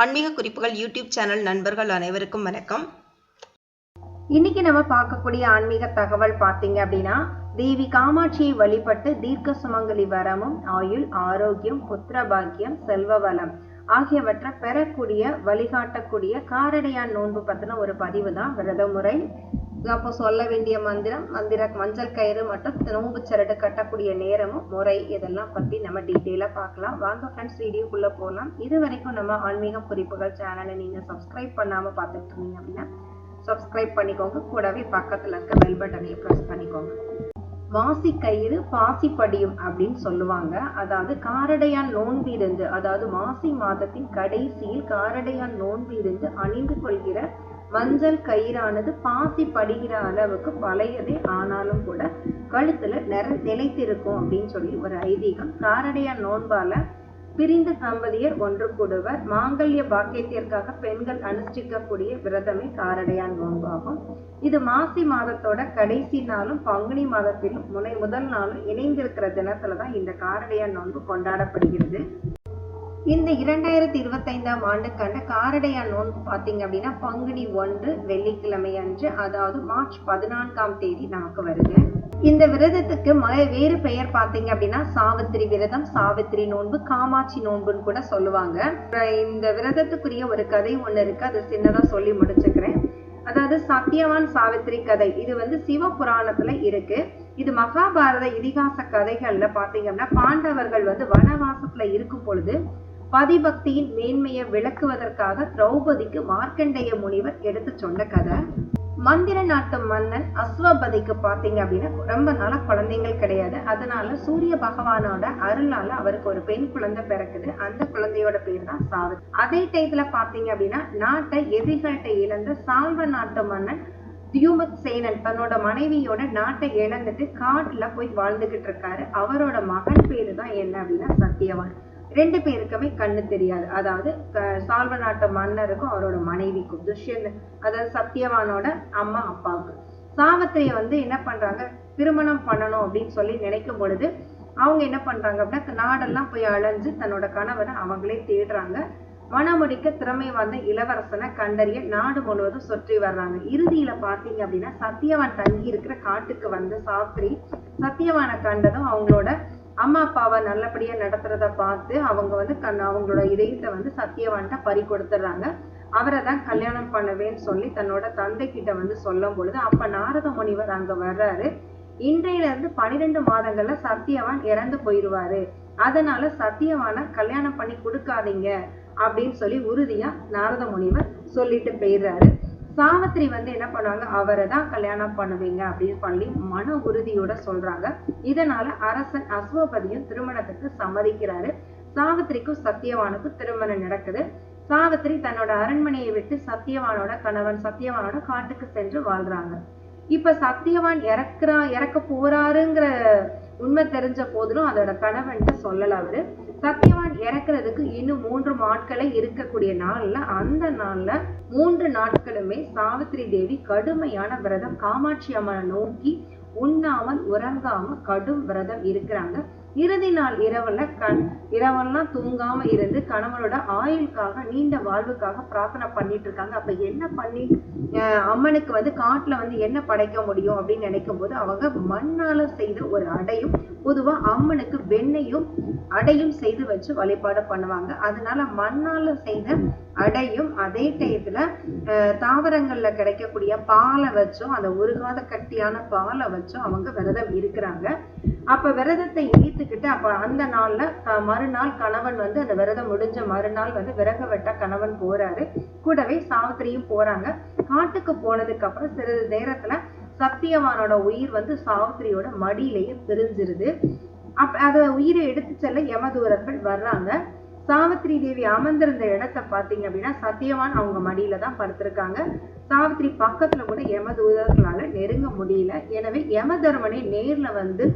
ஆன்மீக குறிப்புகள் YouTube channel நண்பர்கள் அனைவருக்கும் வணக்கம். இன்னைக்கு நம்ம பார்க்கக்கூடிய ஆன்மீக தகவல் பார்த்தீங்க அப்படின்னா தேவி காமாட்சியை வழிபட்டு தீர்க்க சுமங்கலி வரமும் ஆயுள் ஆரோக்கியம் புத்திர பாக்கியம் செல்வ வளம் ஆகியவற்றை பெறக்கூடிய வழிகாட்டக்கூடிய காரடையான் நோன்பு பத்தின ஒரு பதிவு தான் விரத முறை அப்போ சொல்ல வேண்டிய மந்திரம் மந்திர மஞ்சள் கயிறு மற்றும் நோம்பு சரடு கட்டக்கூடிய நேரமும் முறை இதெல்லாம் பத்தி நம்ம டீட்டெயிலாக பார்க்கலாம். வாங்க ஃப்ரெண்ட்ஸ் வீடியோக்குள்ள போகலாம் இது வரைக்கும் நம்ம ஆன்மீக குறிப்புகள் சேனலை நீங்க சப்ஸ்கிரைப் பண்ணாம பார்த்துட்டு இருந்தீங்க அப்படின்னா சப்ஸ்கிரைப் பண்ணிக்கோங்க. கூடவே பக்கத்துல இருக்க பெல் பட்டனையும் ப்ரெஸ் பண்ணிக்கோங்க. வாசி கயிறு பாசி படியும் அப்படின்னு சொல்லுவாங்க. அதாவது காரடையான் நோன்பு இருந்து அதாவது மாசி மாதத்தின் கடைசியில் காரடையான் நோன்பு இருந்து அணிந்து கொள்கிற மஞ்சள் கயிறானது பாசி படுகிற அளவுக்கு பழையதே ஆனாலும் கூட கழுத்துல நிற நிலைத்திருக்கும் அப்படின்னு சொல்லி ஒரு ஐதீகம். காரடையான் நோன்பால பிரிந்த தம்பதியர் ஒன்று கூடுவர். மாங்கல்ய பாக்கியத்திற்காக பெண்கள் அனுஷ்டிக்கக்கூடிய விரதமே காரடையான் நோன்பாகும். இது மாசி மாதத்தோட கடைசி நாளும் பங்குனி மாதத்திலும் முனை முதல் நாளும் இணைந்திருக்கிற தினத்துல தான் இந்த காரடையான் நோன்பு கொண்டாடப்படுகிறது. இந்த இரண்டாயிரத்தி இருபத்தைந்தாம் ஆண்டுக்கான காரடையான் நோன்பு பார்த்தீங்க அப்படின்னா பங்குனி ஒன்று வெள்ளிக்கிழமை அன்று அதாவது மார்ச் பதினான்காம் தேதி நமக்கு வருது இந்த விரதத்துக்கு ம வேறு பெயர் பார்த்தீங்க அப்படின்னா சாவித்திரி விரதம் சாவித்திரி நோன்பு காமாட்சி நோன்புன்னு கூட சொல்லுவாங்க. இந்த விரதத்துக்குரிய ஒரு கதை ஒன்று இருக்கு. அது சின்னதாக சொல்லி முடிச்சுக்கிறேன். அதாவது சத்யவான் சாவித்திரி கதை. இது வந்து சிவ புராணத்துல இருக்கு. இது மகாபாரத இதிகாச கதைகள்ல பாத்தீங்கன்னா பாண்டவர்கள் வந்து வனவாசத்துல இருக்கும் பொழுது பதிபக்தியின் மேன்மையை விளக்குவதற்காக திரௌபதிக்கு மார்க்கண்டேய முனிவர் எடுத்து சொன்ன கதை. மந்திர நாட்டு மன்னன் அஸ்வபதிக்கு பார்த்தீங்க அப்படின்னா ரொம்ப நாளா குழந்தைகள் கிடையாது. அதனால சூரிய பகவானோட அருளால அவருக்கு ஒரு பெண் குழந்தை பிறக்குது. அந்த குழந்தையோட பேர் தான் சாவு அதே டயத்துல பாத்தீங்க அப்படின்னா நாட்டை எதிரிகள்கிட்ட இழந்த சால்வ நாட்டு மன்னன் தியூமத் சேனன் தன்னோட மனைவியோட நாட்டை இழந்துட்டு காட்டுல போய் வாழ்ந்துகிட்டு இருக்காரு. அவரோட மகன் பேரு தான் என்ன அப்படின்னா சத்தியவான். ரெண்டு பேருக்குமே கண்ணு தெரியாது. அதாவது சால்வ நாட்டு மன்னருக்கும் அவரோட மனைவிக்கும் துஷ்யந்த அதாவது சத்தியவானோட அம்மா அப்பாவுக்கு சாவத்திரிய வந்து என்ன பண்றாங்க? திருமணம் பண்ணணும் அப்படின்னு சொல்லி நினைக்கும் பொழுது அவங்க என்ன பண்றாங்க அப்படின்னா நாடெல்லாம் போய் அலைஞ்சு தன்னோட கணவரை அவங்களே தேடுறாங்க. மனமுடிக்க திறமை வந்த இளவரசனை கண்டறிய நாடு முழுவதும் சுற்றி வர்றாங்க. இறுதியில பாத்தீங்க அப்படின்னா சத்தியவான் தங்கி இருக்கிற காட்டுக்கு வந்த சாஸ்திரி சத்தியவானை கண்டதும் அவங்களோட அம்மா அப்பாவை நல்லபடியா நடத்துறத பார்த்து அவங்க வந்து கண் அவங்களோட இதயத்தை வந்து சத்தியவான்கிட்ட பறி கொடுத்துட்றாங்க. அவரை தான் கல்யாணம் பண்ணுவேன்னு சொல்லி தன்னோட தந்தை கிட்ட வந்து சொல்லும் பொழுது அப்ப நாரத முனிவர் அங்க வர்றாரு. இன்றையில இருந்து பனிரெண்டு மாதங்கள்ல சத்தியவான் இறந்து போயிடுவாரு அதனால சத்தியவான கல்யாணம் பண்ணி கொடுக்காதீங்க அப்படின்னு சொல்லி உறுதியா நாரத முனிவர் சொல்லிட்டு போயிடுறாரு. சாவித்திரி வந்து என்ன பண்ணுவாங்க? அவரை தான் கல்யாணம் பண்ணுவீங்க அப்படின்னு பண்ணி மன உறுதியோட சொல்றாங்க. இதனால அரசன் அஸ்வபதியும் திருமணத்துக்கு சம்மதிக்கிறாரு. சாவித்திரிக்கும் சத்தியவானுக்கும் திருமணம் நடக்குது. சாவித்திரி தன்னோட அரண்மனையை விட்டு சத்தியவானோட கணவன் சத்தியவானோட காட்டுக்கு சென்று வாழ்றாங்க. இப்ப சத்தியவான் இறக்குறா இறக்க போறாருங்கிற உண்மை தெரிஞ்ச போதிலும் அதோட கணவன்ட்டு சொல்லல அவரு. சத்தியவான் இறக்குறதுக்கு இன்னும் மூன்று நாட்களை இருக்கக்கூடிய நாள்ல அந்த நாள்ல மூன்று நாட்களுமே சாவித்திரி தேவி கடுமையான விரதம் காமாட்சி அம்மனை நோக்கி உண்ணாமல் உறங்காம கடும் விரதம் இருக்கிறாங்க. இறுதி நாள் இரவுல கண் இரவெல்லாம் தூங்காம இருந்து கணவனோட ஆயுளுக்காக நீண்ட வாழ்வுக்காக பிரார்த்தனை பண்ணிட்டு இருக்காங்க. அப்ப என்ன பண்ணி அம்மனுக்கு வந்து காட்டுல வந்து என்ன படைக்க முடியும் அப்படின்னு நினைக்கும் போது அவங்க மண்ணால செய்த ஒரு அடையும் பொதுவா அம்மனுக்கு வெண்ணையும் அடையும் செய்து வச்சு வழிபாடு பண்ணுவாங்க. அதனால மண்ணால செய்த அடையும் அதே டயத்துல தாவரங்கள்ல கிடைக்கக்கூடிய பாலை வச்சும் அந்த உருகாத கட்டியான பாலை வச்சும் அவங்க விரதம் இருக்கிறாங்க. அப்ப விரதத்தை இழுத்துக்கிட்டு அப்ப அந்த நாள்ல மறுநாள் கணவன் வந்து அந்த விரதம் முடிஞ்ச மறுநாள் வந்து விறகு வெட்ட கணவன் போறாரு. கூடவே சாவித்திரியும் போறாங்க. காட்டுக்கு போனதுக்கு அப்புறம் சிறிது நேரத்துல சத்தியவானோட உயிர் வந்து சாவித்திரியோட மடியிலேயே பிரிஞ்சிருது. அப்ப அத உயிரை எடுத்து செல்ல யமதூரர்கள் வர்றாங்க. சாவித்ரி தேவி அமர்ந்திருந்த இடத்த பார்த்தீங்க அப்படின்னா சத்தியவான் அவங்க மடியில தான் படுத்திருக்காங்க. சாவித்திரி பக்கத்துல கூட யமதூதர்களால நெருங்க முடியல. எனவே யமதர்மனை நேர்ல வந்து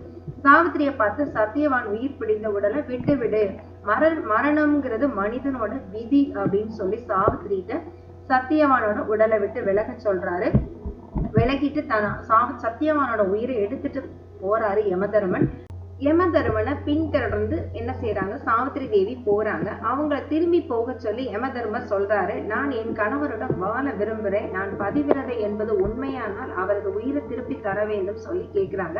சாவித்திரிய பார்த்து சத்தியவான் உயிர் பிடிந்த உடலை விட்டு விடு. மர மரணம்ங்கிறது மனிதனோட விதி அப்படின்னு சொல்லி சாவித்திரிட்ட சத்தியவானோட உடலை விட்டு விலக சொல்றாரு. விலகிட்டு தன் சத்தியவானோட உயிரை எடுத்துட்டு போறாரு யமதர்மன். யமதர்மனை பின்தொடர்ந்து என்ன செய்யறாங்க சாவித்திரி தேவி போறாங்க. அவங்கள திரும்பி போக சொல்லி யமதர்மர் சொல்றாரு நான் என் கணவருடன் வாழ விரும்புறேன் நான் பதிவிரதை என்பது உண்மையானால் அவரது உயிரை திருப்பி தர வேண்டும் சொல்லி கேட்கிறாங்க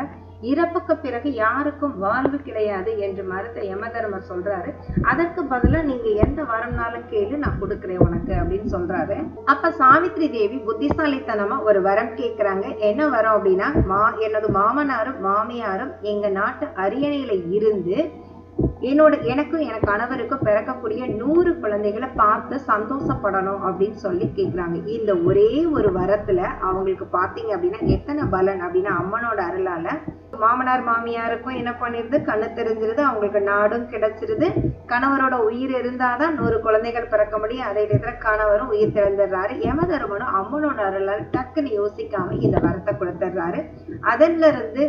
இறப்புக்கு பிறகு யாருக்கும் வாழ்வு கிடையாது என்று மறுத்த யமதர்மர் சொல்றாரு. அதற்கு பதிலா நீங்க எந்த வரம்னாலும் கேளு நான் கொடுக்குறேன் உனக்கு அப்படின்னு சொல்றாரு. அப்ப சாவித்ரி தேவி புத்திசாலித்தனமா ஒரு வரம் கேட்கிறாங்க என்ன வரம் அப்படின்னா மா எனது மாமனாரும் மாமியாரும் எங்க நாட்டு அரியணையில இருந்து என்னோட எனக்கும் என் கணவருக்கும் பிறக்கக்கூடிய நூறு குழந்தைகளை பார்த்து சந்தோஷப்படணும் அப்படின்னு சொல்லி கேட்கிறாங்க இந்த ஒரே ஒரு வரத்துல அவங்களுக்கு பார்த்தீங்க அப்படின்னா எத்தனை பலன் அப்படின்னா அம்மனோட அருளால மாமனார் மாமியாருக்கும் என்ன பண்ணிருது? கண்ணு தெரிஞ்சிருது அவங்களுக்கு நாடும் கிடைச்சிருது. கணவரோட உயிர் இருந்தாதான் நூறு குழந்தைகள் பிறக்க முடியும். அதே நேரத்தில் கணவரும் உயிர் திறந்துடுறாரு. யமதர்மனும் அம்மனோட அருளால் டக்குன்னு யோசிக்காம இந்த வரத்தை கொடுத்துட்றாரு. அதுல இருந்து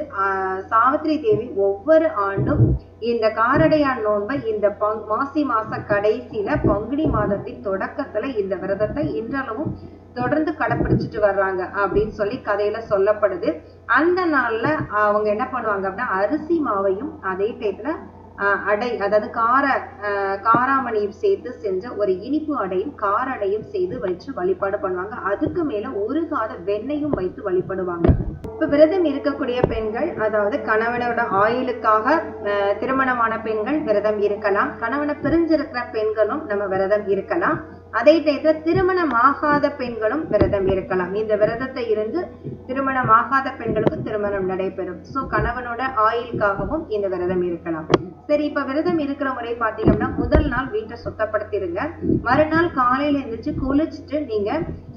சாவித்ரி தேவி ஒவ்வொரு ஆண்டும் இந்த காரடையான் நோன்பை இந்த பங் மாசி மாச கடைசியில பங்குனி மாதத்தின் தொடக்கத்துல இந்த விரதத்தை இன்றளவும் தொடர்ந்து கடைப்பிடிச்சிட்டு வர்றாங்க அப்படின்னு சொல்லி கதையில சொல்லப்படுது. அந்த நாள்ல அவங்க என்ன பண்ணுவாங்க அப்படின்னா அரிசி மாவையும் அதே டயத்துல அடை அதாவது கார ஆஹ் காராமணியும் சேர்த்து செஞ்ச ஒரு இனிப்பு அடையும் கார அடையும் செய்து வச்சு வழிபாடு பண்ணுவாங்க. அதுக்கு மேல ஒரு காத வெண்ணையும் வைத்து வழிபடுவாங்க. இப்ப விரதம் இருக்கக்கூடிய பெண்கள் அதாவது கணவனோட ஆயுளுக்காக திருமணமான பெண்கள் விரதம் இருக்கலாம். கணவனை பிரிஞ்சிருக்கிற பெண்களும் நம்ம விரதம் இருக்கலாம். அதே திருமணம் ஆகாத பெண்களும் விரதம் இருக்கலாம். இந்த விரதத்தை இருந்து திருமணம் ஆகாத பெண்களுக்கு திருமணம் நடைபெறும். சோ கணவனோட ஆயுளுக்காகவும் இந்த விரதம் இருக்கலாம். சரி இப்ப விரதம் இருக்கிற முறை பாத்தீங்கன்னா முதல் நாள் வீட்டை சுத்தப்படுத்திடுங்க. மறுநாள் காலையில எழுந்திரிச்சு குளிச்சுட்டு நீங்க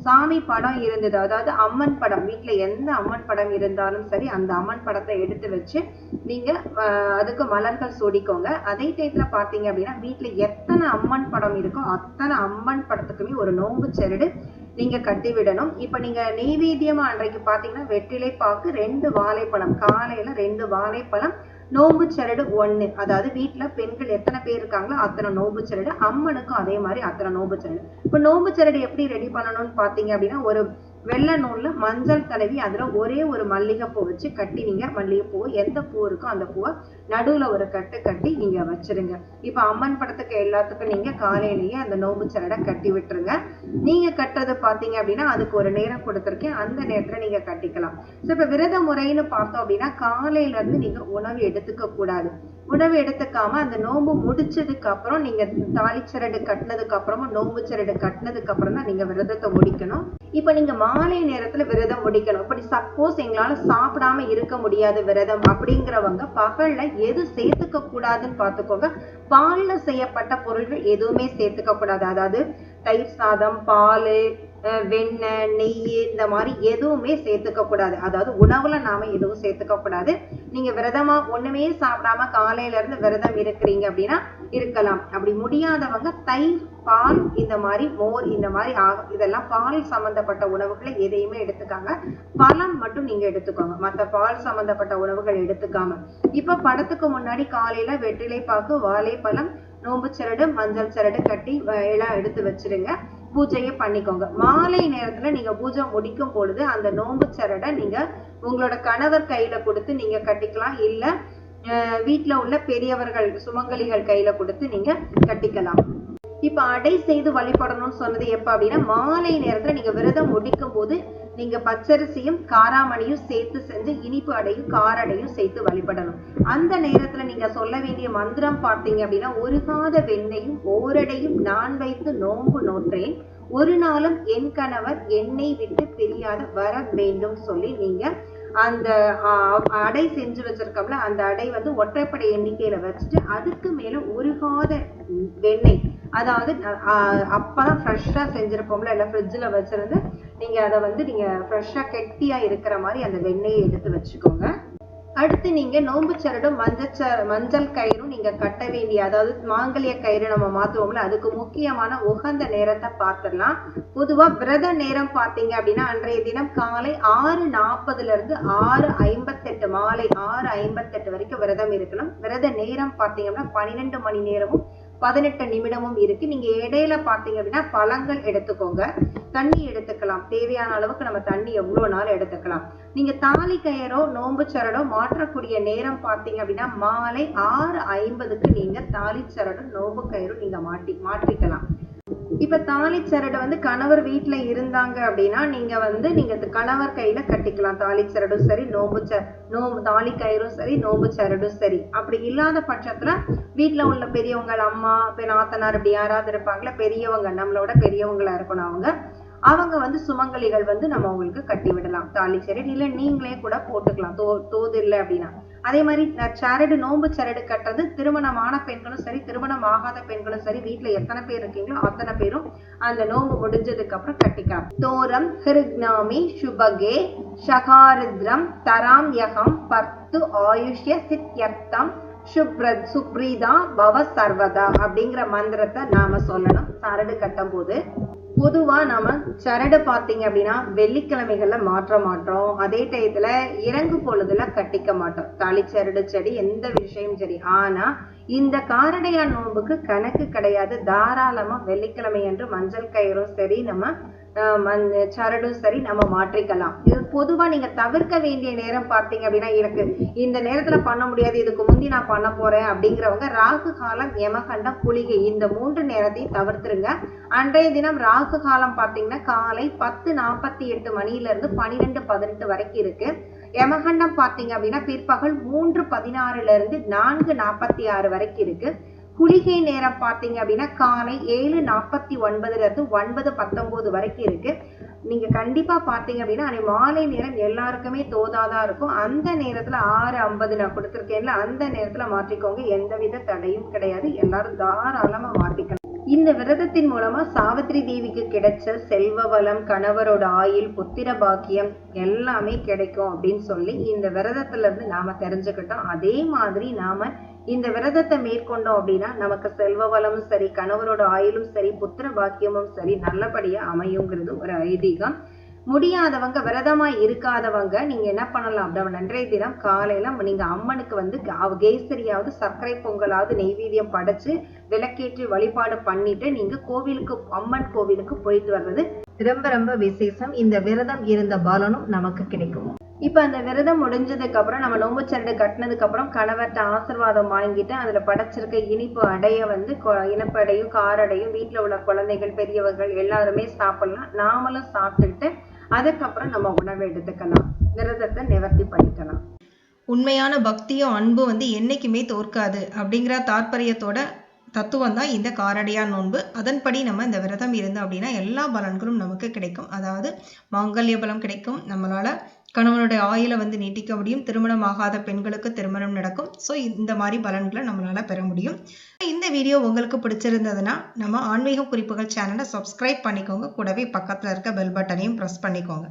சாமி படம் இருந்தது. அதாவது அம்மன் படம். வீட்டுல எந்த அம்மன் படம் இருந்தாலும் சரி அந்த அம்மன் படத்தை எடுத்து வச்சு நீங்க அதுக்கு மலர்கள் சூடிக்கோங்க அதே டயத்துல பாத்தீங்க அப்படின்னா வீட்டுல எத்தனை அம்மன் படம் இருக்கோ அத்தனை அம்மன் படத்துக்குமே ஒரு நோம்பு சரடு நீங்க கட்டி விடணும். இப்ப நீங்க நெய்வேத்தியமா அன்றைக்கு பாத்தீங்கன்னா வெற்றிலை பாக்கு ரெண்டு வாழைப்பழம். காலையில ரெண்டு வாழைப்பழம் நோம்பு சரடு ஒண்ணு. அதாவது வீட்டில் பெண்கள் எத்தனை பேர் இருக்காங்களோ அத்தனை நோம்பு சரடு அம்மனுக்கும் அதே மாதிரி அத்தனை நோம்பு சரடு. இப்ப நோம்பு சரடு எப்படி ரெடி பண்ணணும்னு பாத்தீங்க அப்படின்னா ஒரு வெள்ளை நூல்ல மஞ்சள் தடவி அதுல ஒரே ஒரு மல்லிகைப்பூ வச்சு கட்டினீங்க. மல்லிகைப்பூ எந்த பூ இருக்கோ அந்த பூவை நடுவுல ஒரு கட்டு கட்டி நீங்க வச்சிருங்க. இப்ப அம்மன் படத்துக்கு எல்லாத்துக்கும் நீங்க காலையிலேயே அந்த நோம்பு சரடை கட்டி விட்டுருங்க. நீங்க கட்டுறது பாத்தீங்க அப்படின்னா அதுக்கு ஒரு நேரம் கொடுத்துருக்கேன். அந்த நேரத்தில் நீங்க கட்டிக்கலாம். ஸோ இப்ப விரத முறைன்னு பார்த்தோம் அப்படின்னா காலையில இருந்து நீங்க உணவு எடுத்துக்க கூடாது. உணவு எடுத்துக்காம அந்த நோம்பு முடிச்சதுக்கு அப்புறம் நீங்க சரடு கட்டினதுக்கு அப்புறமும் நோம்பு சரடு கட்டினதுக்கு அப்புறம் தான் நீங்க விரதத்தை முடிக்கணும். இப்ப நீங்க மாலை நேரத்துல விரதம் முடிக்கணும். இப்படி சப்போஸ் எங்களால சாப்பிடாம இருக்க முடியாது விரதம் அப்படிங்கிறவங்க பகல்ல எது சேர்த்துக்க கூடாதுன்னு பார்த்துக்கோங்க. பால்ல செய்யப்பட்ட பொருள்கள் எதுவுமே சேர்த்துக்க கூடாது. அதாவது தயிர் சாதம் பால் வெண்ணெய் நெய் இந்த மாதிரி எதுவுமே சேர்த்துக்க கூடாது. அதாவது உணவுல நாம எதுவும் சேர்த்துக்க கூடாது. நீங்க விரதமா ஒண்ணுமே சாப்பிடாம காலையில இருந்து விரதம் இருக்கிறீங்க அப்படின்னா இருக்கலாம். அப்படி முடியாதவங்க தயிர் பால் இந்த மாதிரி மோர் இந்த மாதிரி ஆ- இதெல்லாம் பால் சம்பந்தப்பட்ட உணவுகளை எதையுமே எடுத்துக்காங்க பழம் மட்டும் நீங்க எடுத்துக்கோங்க. மற்ற பால் சம்பந்தப்பட்ட உணவுகள் எடுத்துக்காம. இப்ப படத்துக்கு முன்னாடி காலையில வெற்றிலை பாக்கு வாழைப்பழம் நோம்பு சரடு மஞ்சள் சரடு கட்டி எல்லாம் எடுத்து வச்சிருங்க. பூஜையை பண்ணிக்கோங்க. மாலை நேரத்துல நீங்க பூஜை முடிக்கும் பொழுது அந்த நோம்பு சரடை நீங்க உங்களோட கணவர் கையில கொடுத்து நீங்க கட்டிக்கலாம். இல்ல அஹ் உள்ள பெரியவர்கள் சுமங்கலிகள் கையில கொடுத்து நீங்க கட்டிக்கலாம். இப்ப அடை செய்து வழிபடணும்னு சொன்னது எப்ப அப்படின்னா மாலை நேரத்துல நீங்க விரதம் முடிக்கும் போது நீங்க பச்சரிசியும் காராமணியும் சேர்த்து செஞ்சு இனிப்பு அடையும் காரடையும் சேர்த்து வழிபடணும். அந்த நேரத்துல நீங்க சொல்ல வேண்டிய மந்திரம் பார்த்தீங்க அப்படின்னா உருகாத வெண்ணையும் ஓரடையும் நான் வைத்து நோன்பு நோற்றேன் ஒரு நாளும் என் கணவர் என்னை விட்டு பிரியாத வர வேண்டும் சொல்லி நீங்க அந்த ஆஹ், அடை செஞ்சு வச்சிருக்கோம்ல அந்த அடை வந்து ஒற்றைப்படை எண்ணிக்கையில வச்சுட்டு அதுக்கு மேல உருகாத வெண்ணெய் அதாவது ஆஹ், அப்பதான் ஃப்ரெஷ்ஷா செஞ்சிருப்போம்ல இல்லை ஃப்ரிட்ஜில் வச்சிருந்து நீங்க அதை வந்து நீங்க ஃப்ரெஷ்ஷா கெட்டியா இருக்கிற மாதிரி அந்த வெண்ணெயை எடுத்து வச்சுக்கோங்க. அடுத்து நீங்க நோம்பு சரடும் மஞ்சள் மஞ்சள் கயிறும் நீங்க கட்ட வேண்டிய அதாவது மாங்கல்ய கயிறு நம்ம மாத்துவோம்ல அதுக்கு முக்கியமான உகந்த நேரத்தை பார்த்துடலாம். பொதுவா விரத நேரம் பார்த்தீங்க அப்படின்னா அன்றைய தினம் காலை ஆறு நாற்பதுல இருந்து ஆறு ஐம்பத்தெட்டு மாலை ஆறு ஐம்பத்தெட்டு வரைக்கும் விரதம் இருக்கணும். விரத நேரம் பார்த்தீங்கன்னா பன்னிரெண்டு மணி நேரமும் பதினெட்டு நிமிடமும் இருக்கு. நீங்க இடையில பார்த்தீங்க அப்படின்னா பழங்கள் எடுத்துக்கோங்க. தண்ணி எடுத்துக்கலாம். தேவையான அளவுக்கு நம்ம தண்ணி எவ்வளவு நாள் எடுத்துக்கலாம். நீங்க தாலி கயரோ நோம்பு சரடோ மாற்றக்கூடிய நேரம் பார்த்தீங்க அப்படின்னா மாலை ஆறு ஐம்பதுக்கு நீங்க தாலி சரடும் நோம்பு கயிறும் நீங்க மாட்டி மாற்றிக்கலாம். இப்ப தாலி சரடு வந்து கணவர் வீட்ல இருந்தாங்க அப்படின்னா நீங்க வந்து நீங்க இந்த கணவர் கையில கட்டிக்கலாம். தாலி சரடும் சரி நோம்பு ச நோம்பு தாலி கயிறும் சரி நோம்பு சரடும் சரி. அப்படி இல்லாத பட்சத்துல வீட்ல உள்ள பெரியவங்க அம்மா நாத்தனார் இப்படி யாராவது இருப்பாங்களா பெரியவங்க நம்மளோட பெரியவங்களா இருக்கணும் அவங்க. அவங்க வந்து சுமங்கலிகள் வந்து நம்ம அவங்களுக்கு கட்டி விடலாம். தாலி சரடு இல்ல நீங்களே கூட போட்டுக்கலாம். தோ தோது இல்லை அப்படின்னா. அதே மாதிரி சரடு நோன்பு சரடு கட்டுறது திருமணமான பெண்களும் சரி திருமணம் ஆகாத பெண்களும் சரி வீட்டில் எத்தனை பேர் இருக்கீங்களோ அத்தனை பேரும் அந்த நோன்பு முடிஞ்சதுக்கு அப்புறம் கட்டிக்கலாம். தோரம் ஹிருக்னாமி சுபகே ஷகாரித்ரம் தராம் யகம் பர்த்து ஆயுஷ்ய சித்யர்த்தம் சுப்ரத் சுப்ரீதா பவ சர்வதா அப்படிங்கிற மந்திரத்தை நாம சொல்லணும். சரடு கட்டும் போது பொதுவா நாம சரடு பாத்தீங்க அப்படின்னா வெள்ளிக்கிழமைகள்ல மாற்ற மாட்டோம். அதே டயத்தில் இறங்கு பொழுதுல கட்டிக்க மாட்டோம். தாலி சரடு செடி எந்த விஷயம் சரி. ஆனா இந்த காரடையா நோன்புக்கு கணக்கு கிடையாது. தாராளமா வெள்ளிக்கிழமை அன்று மஞ்சள் கயிறும் சரி நம்ம சரடும் சரி நம்ம மாற்றிக்கலாம். இது பொதுவா நீங்க தவிர்க்க வேண்டிய நேரம் பார்த்தீங்க அப்படின்னா எனக்கு இந்த நேரத்துல பண்ண முடியாது இதுக்கு முந்தி நான் பண்ண போறேன் அப்படிங்கிறவங்க ராகு காலம் எமகண்டம் குளிகை இந்த மூன்று நேரத்தையும் தவிர்த்துருங்க. அன்றைய தினம் ராகு காலம் பார்த்தீங்கன்னா காலை பத்து நாற்பத்தி எட்டு மணியில இருந்து பன்னிரெண்டு பதினெட்டு வரைக்கும் இருக்கு. யமகண்டம் பார்த்தீங்க அப்படின்னா பிற்பகல் மூன்று பதினாறுல இருந்து நான்கு நாற்பத்தி ஆறு வரைக்கும் இருக்கு. குளிகை நேரம் பார்த்தீங்க அப்படின்னா காலை ஏழு நாற்பத்தி ஒன்பதுல இருந்து ஒன்பது பத்தொன்பது வரைக்கும் இருக்கு. நீங்க கண்டிப்பா பார்த்தீங்க அப்படின்னா அன்னைக்கு மாலை நேரம் எல்லாருக்குமே தோதாதான் இருக்கும். அந்த நேரத்துல ஆறு ஐம்பது நான் கொடுத்துருக்கேன்ல அந்த நேரத்துல மாற்றிக்கோங்க. எந்தவித தடையும் கிடையாது. எல்லாரும் தாராளமா மாற்றிக்கணும் இந்த விரதத்தின் மூலமா சாவித்திரி தேவிக்கு கிடைச்ச செல்வ வளம் கணவரோட ஆயுள் புத்திர பாக்கியம் எல்லாமே கிடைக்கும் அப்படின்னு சொல்லி இந்த விரதத்துல இருந்து நாம தெரிஞ்சுக்கிட்டோம். அதே மாதிரி நாம இந்த விரதத்தை மேற்கொண்டோம் அப்படின்னா நமக்கு செல்வ வளமும் சரி கணவரோட ஆயுளும் சரி புத்திர பாக்கியமும் சரி நல்லபடியா அமையுங்கிறது ஒரு ஐதீகம். முடியாதவங்க விரதமா இருக்காதவங்க நீங்க என்ன பண்ணலாம் அப்படின்னா அன்றைய தினம் காலையில நீங்க அம்மனுக்கு வந்து கேசரியாவது சர்க்கரை பொங்கலாவது நெய்வேதியம் படைச்சு விளக்கேற்றி வழிபாடு பண்ணிட்டு நீங்க கோவிலுக்கு அம்மன் கோவிலுக்கு போயிட்டு வர்றது. ரொம்ப ரொம்ப விசேஷம். இந்த விரதம் இருந்த பலனும் நமக்கு கிடைக்கும். இப்போ அந்த விரதம் முடிஞ்சதுக்கு அப்புறம் நம்ம நோம்பு சரடு கட்டினதுக்கு அப்புறம் கணவர்கிட்ட ஆசீர்வாதம் வாங்கிட்டு அதுல படைச்சிருக்க இனிப்பு அடைய வந்து கொ- காரடையும் வீட்டுல உள்ள குழந்தைகள் பெரியவர்கள் எல்லாருமே சாப்பிடலாம். நாமளும் சாப்பிட்டுட்டு அதுக்கப்புறம் நம்ம உணவு எடுத்துக்கலாம். விரதத்தை நிவர்த்தி பண்ணிக்கலாம். உண்மையான பக்தியும் அன்பு வந்து என்னைக்குமே தோற்காது அப்படிங்கிற தாற்பயத்தோட தத்துவம் தான் இந்த காரடையா நோன்பு. அதன்படி நம்ம இந்த விரதம் இருந்தோம் அப்படின்னா எல்லா பலன்களும் நமக்கு கிடைக்கும். அதாவது மாங்கல்ய பலம் கிடைக்கும். நம்மளால கணவனுடைய ஆயுளை வந்து நீட்டிக்க முடியும். திருமணம் ஆகாத பெண்களுக்கு திருமணம் நடக்கும். ஸோ இந்த மாதிரி பலன்களை நம்மளால பெற முடியும். இந்த வீடியோ உங்களுக்கு பிடிச்சிருந்ததுன்னா நம்ம ஆன்மீக குறிப்புகள் சேனலை சப்ஸ்கிரைப் பண்ணிக்கோங்க. கூடவே பக்கத்தில் இருக்க பெல் பட்டனையும் ப்ரெஸ் பண்ணிக்கோங்க.